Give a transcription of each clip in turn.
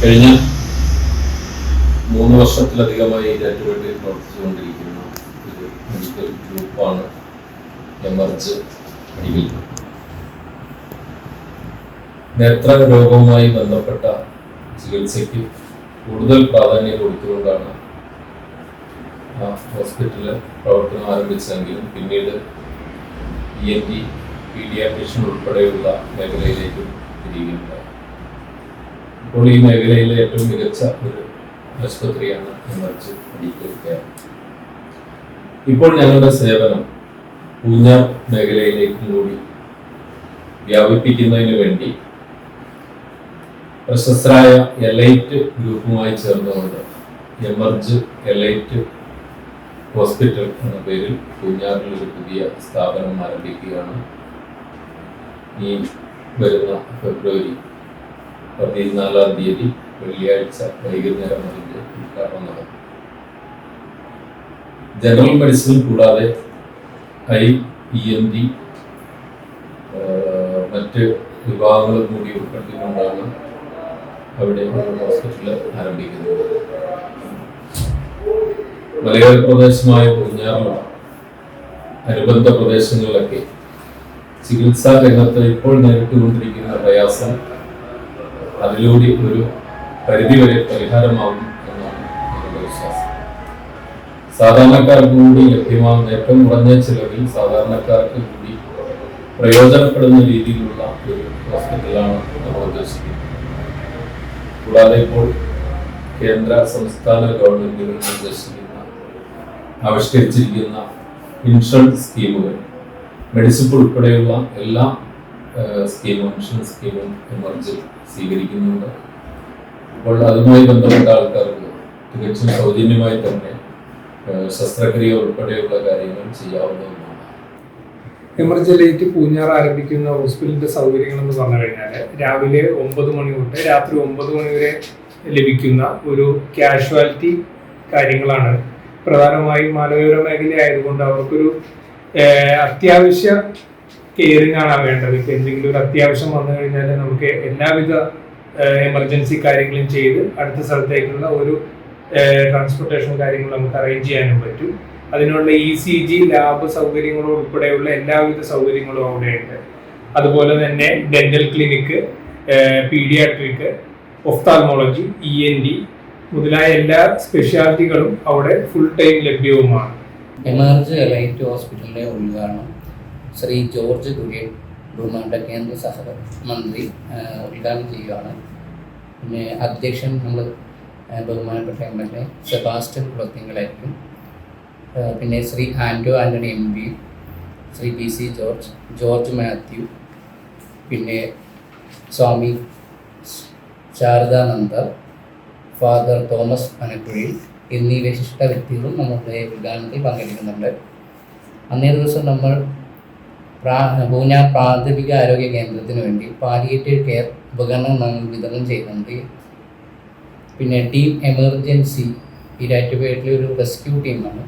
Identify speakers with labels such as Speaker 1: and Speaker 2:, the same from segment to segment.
Speaker 1: കഴിഞ്ഞ മൂന്ന് വർഷത്തിലധികമായി ഈരാറ്റുപേട്ടയിൽ പ്രവർത്തിച്ചുകൊണ്ടിരിക്കുന്ന ഒരു മെഡിക്കൽ ഗ്രൂപ്പാണ് എമർജ് മെഡിക്കൽ നേത്ര രോഗവുമായി ബന്ധപ്പെട്ട ചികിത്സയ്ക്ക് കൂടുതൽ പ്രാധാന്യം കൊടുത്തുകൊണ്ടാണ് ഹോസ്പിറ്റലിൽ പ്രവർത്തനം ആരംഭിച്ചതെങ്കിലും പിന്നീട് ഇ എൻ ടി പീഡിയാട്രീഷ്യൻ ഉൾപ്പെടെയുള്ള മേഖലയിലേക്കും തിരികുകയുണ്ടായി ഇപ്പോൾ ഈ മേഖലയിലെ ഏറ്റവും മികച്ച ഒരു ആശുപത്രിയാണ് എമർജ് മെഡിക്കൽ ഇപ്പോൾ ഞങ്ങളുടെ സേവനം പൂഞ്ഞ മേഖലയിലേക്കും കൂടി വ്യാപിപ്പിക്കുന്നതിന് വേണ്ടി പ്രശസ്തരായ എലൈറ്റ് ഗ്രൂപ്പുമായി ചേർന്നുകൊണ്ട് എമർജ് എലൈറ്റ് ഹോസ്പിറ്റൽ എന്ന പേരിൽ പൂഞ്ഞാറിൽ ഒരു പുതിയ സ്ഥാപനം ആരംഭിക്കുകയാണ്. ഈ വരുന്ന ഫെബ്രുവരി പതിനാലാം തീയതി വെള്ളിയാഴ്ച വൈകുന്നേരം അതിന്റെ ഉദ്ഘാടനം നടക്കും. ജനറൽ മെഡിസിൻ കൂടാതെ ഐ ഇ എൻ ഡി മറ്റ് വിഭാഗങ്ങളും കൂടി ഉൾപ്പെടുത്തിക്കൊണ്ടാണ് അവിടെ ഹോസ്പിറ്റൽ ആരംഭിക്കുന്നത്. മലയോര പ്രദേശമായ പൂഞ്ഞാറുള്ള അനുബന്ധ പ്രദേശങ്ങളിലൊക്കെ ചികിത്സാ രംഗത്ത് ഇപ്പോൾ നേരിട്ടുകൊണ്ടിരിക്കുന്ന പ്രയാസം അതിലൂടെ ഒരു പരിധിവരെ പരിഹാരമാകും എന്നാണ് വിശ്വാസം. സാധാരണക്കാർക്ക് കൂടി ലഭ്യമാകുന്ന ഏറ്റവും കുറഞ്ഞ ചിലവിൽ സാധാരണക്കാർക്ക് കൂടി പ്രയോജനപ്പെടുന്ന രീതിയിലുള്ള ഒരു ഹോസ്പിറ്റലാണ് നമ്മൾ ഉദ്ദേശിക്കുന്നത്. കൂടാതെ ഇപ്പോൾ കേന്ദ്ര സംസ്ഥാന ഗവൺമെന്റുകൾ നിർദ്ദേശിക്കുന്ന ആവിഷ്കരിച്ചിരിക്കുന്ന ഇൻഷുറൻസ് സ്കീമുകൾ മെഡിസിപ്പ് ഉൾപ്പെടെയുള്ള എല്ലാ സ്കീമും മിഷൻ സ്കീമും സ്വീകരിക്കുന്നുണ്ട്. അപ്പോൾ അതുമായി ബന്ധപ്പെട്ട ആൾക്കാർക്ക് തികച്ചും സൗജന്യമായി തന്നെ ശസ്ത്രക്രിയ ഉൾപ്പെടെയുള്ള കാര്യങ്ങൾ ചെയ്യാവുന്നതാണ്
Speaker 2: എമർജൻസി പൂഞ്ഞാർ ആരംഭിക്കുന്ന ഹോസ്പിറ്റലിന്റെ സൗകര്യങ്ങൾ എന്ന് പറഞ്ഞു കഴിഞ്ഞാൽ രാവിലെ ഒമ്പത് മണി തൊട്ട് രാത്രി ഒമ്പത് മണി വരെ ലഭിക്കുന്ന ഒരു കാഷ്വാലിറ്റി കാര്യങ്ങളാണ്. പ്രധാനമായും മലയോര മേഖല ആയതുകൊണ്ട് അവർക്കൊരു അത്യാവശ്യ കെയറിംഗ് ആണ് വേണ്ടത്. ഇപ്പൊ എന്തെങ്കിലും ഒരു അത്യാവശ്യം വന്നു കഴിഞ്ഞാൽ നമുക്ക് എല്ലാവിധ എമർജൻസി കാര്യങ്ങളും ചെയ്ത് അടുത്ത സ്ഥലത്തേക്കുള്ള ഒരു ട്രാൻസ്പോർട്ടേഷൻ കാര്യങ്ങൾ നമുക്ക് അറേഞ്ച് ചെയ്യാനും പറ്റും. അതിനുള്ള ഇ സി ജി ലാബ് സൗകര്യങ്ങളും ഉൾപ്പെടെയുള്ള എല്ലാവിധ സൗകര്യങ്ങളും അവിടെയുണ്ട്. അതുപോലെ തന്നെ dental clinic paediatric ophthalmology E N T മുതലായ എല്ലാ സ്പെഷ്യാലിറ്റികളും അവിടെ ഫുൾ ടൈം ലഭ്യവുമാണ്.
Speaker 3: എമർജ് എലൈറ്റ് ഹോസ്പിറ്റലിന്റെ ഉദ്ഘാടനം. ശ്രീ ജോർജ് കുര്യൻ ബഹുമാനപ്പെട്ട കേന്ദ്ര സഹമന്ത്രി ഉദ്ഘാടനം ചെയ്യുകയാണ്. പിന്നെ അധ്യക്ഷൻ നമ്മൾ ബഹുമാനപ്പെട്ട എം എൽ എ സെബാസ്റ്റ്യൻ കുളത്തിങ്കളായിരിക്കും പിന്നെ Shri Anto Antony M P Shri P C George George Mathew പിന്നെ സ്വാമി ശാരദാനന്ദ ഫാദർ തോമസ് പനക്കുഴി എന്നീ വിശിഷ്ട വ്യക്തികളും നമ്മുടെ ഉദ്ഘാടനത്തിൽ പങ്കെടുക്കുന്നുണ്ട്. അന്നേ ദിവസം നമ്മൾ പ്രാ പൂഞ്ഞാർ പ്രാഥമിക ആരോഗ്യ കേന്ദ്രത്തിന് വേണ്ടി പാലിയേറ്റീവ് കെയർ ഉപകരണങ്ങൾ വിതരണം ചെയ്യുന്നുണ്ട്. പിന്നെ ടീം എമർജൻസി ഇരാറ്റുപേട്ടിലെ ഒരു റെസ്ക്യൂ ടീമാണ്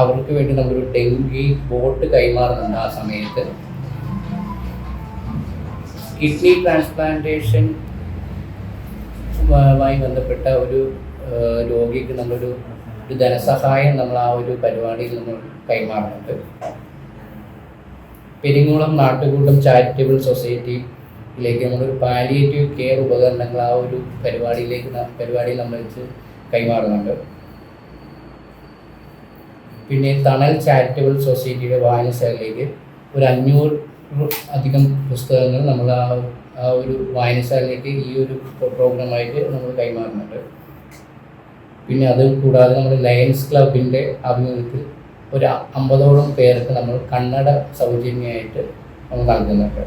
Speaker 3: അവർക്ക് വേണ്ടി നമ്മളൊരു ഡെങ്കി ബോട്ട് കൈമാറുന്നുണ്ട് ആ സമയത്ത്. കിഡ്നി ട്രാൻസ്പ്ലാന്റേഷൻ മായി ബന്ധപ്പെട്ട ഒരു രോഗിക്ക് നമ്മളൊരു ഒരു ധനസഹായം നമ്മൾ ആ ഒരു പരിപാടിയിൽ നമ്മൾ കൈമാറുന്നുണ്ട്. പെരിങ്ങോളം നാട്ടുകൂട്ടം ചാരിറ്റബിൾ സൊസൈറ്റിയിലേക്ക് നമ്മളൊരു പാലിയേറ്റീവ് കെയർ ഉപകരണങ്ങൾ ആ ഒരു പരിപാടിയിലേക്ക് പരിപാടിയിൽ നമ്മൾ വെച്ച് കൈമാറുന്നുണ്ട്. പിന്നെ തണൽ ചാരിറ്റബിൾ സൊസൈറ്റിയുടെ വായനശാലയിലേക്ക് ഒരു അഞ്ഞൂറ് അധികം പുസ്തകങ്ങൾ നമ്മൾ ആ ആ ഒരു വായനശാലയിലേക്ക് ഈ ഒരു പ്രോഗ്രാമായിട്ട് നമ്മൾ കൈമാറുന്നുണ്ട്. പിന്നെ അത് കൂടാതെ നമ്മുടെ ലയൺസ് ക്ലബിന്റെ ആഭിമുഖ്യത്തിൽ ഒരു അമ്പതോളം പേർക്ക് നമ്മൾ കണ്ണട സൗജന്യമായിട്ട് നമ്മൾ നൽകുന്നുണ്ട്.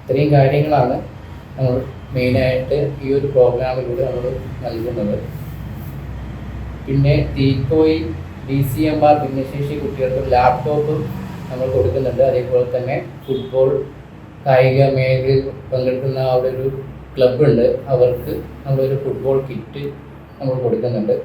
Speaker 3: ഇത്രയും കാര്യങ്ങളാണ് നമ്മൾ മെയിനായിട്ട് ഈ ഒരു പ്രോഗ്രാമിലൂടെ നമ്മൾ നൽകുന്നത്. പിന്നെ Theekoy D C M R ഭിന്നശേഷി കുട്ടികൾക്ക് ലാപ്ടോപ്പ് നമ്മൾ കൊടുക്കുന്നുണ്ട്. അതേപോലെ തന്നെ ഫുട്ബോൾ കായിക മേഖലയിൽ പങ്കെടുക്കുന്ന അവിടെ ഒരു ക്ലബ്ബുണ്ട് അവർക്ക് നമ്മളൊരു ഫുട്ബോൾ കിറ്റ് നമ്മൾ കൊടുക്കുന്നുണ്ട്.